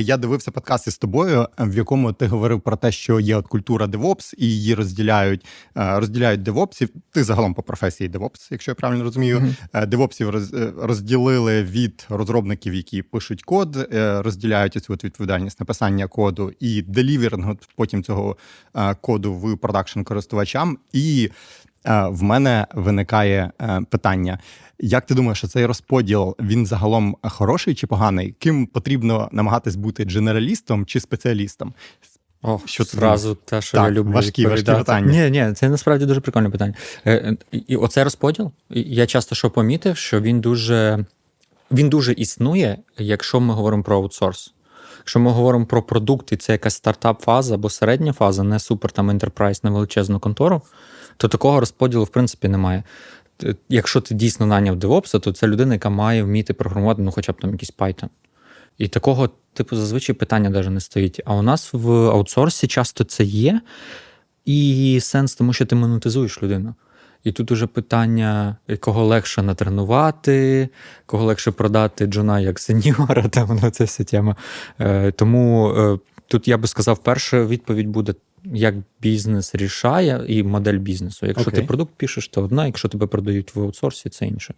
Я дивився подкаст із тобою, в якому ти говорив про те, що є от культура DevOps, і її розділяють, е, розділяють девопсів. Ти загалом по професії DevOps, якщо я правильно розумію. Е, Девопсів е, розділили від розробників, які пишуть код, е, розділяють цю відповідальність написання коду і деліверингу потім цього е, коду в продакшн користувачам. І е, в мене виникає е, питання. Як ти думаєш, що цей розподіл він загалом хороший чи поганий? Ким потрібно намагатись бути дженералістом чи спеціалістом? О, Що зразу те, що Так, я люблю важкі, важкі питання. Ні, ні, це насправді дуже прикольне питання. Е, е, І оцей розподіл, я часто що помітив, що він дуже, він дуже існує, якщо ми говоримо про аутсорс. Якщо ми говоримо про продукти, це якась стартап-фаза або середня фаза, не супер там ентерпрайз на величезну контору, то такого розподілу в принципі немає. Якщо ти дійсно наняв DevOps, то це людина, яка має вміти програмувати, ну хоча б там якийсь Python. І такого, типу, зазвичай питання навіть не стоїть. А у нас в аутсорсі часто це є, і сенс, тому що ти монетизуєш людину. І тут уже питання, кого легше натренувати, кого легше продати Джона як сеньора, там ну, це вся тема. Е, тому е, тут я би сказав, перша відповідь буде, як бізнес рішає і модель бізнесу. Якщо okay. ти продукт пишеш, то одна, якщо тебе продають в аутсорсі, це інше.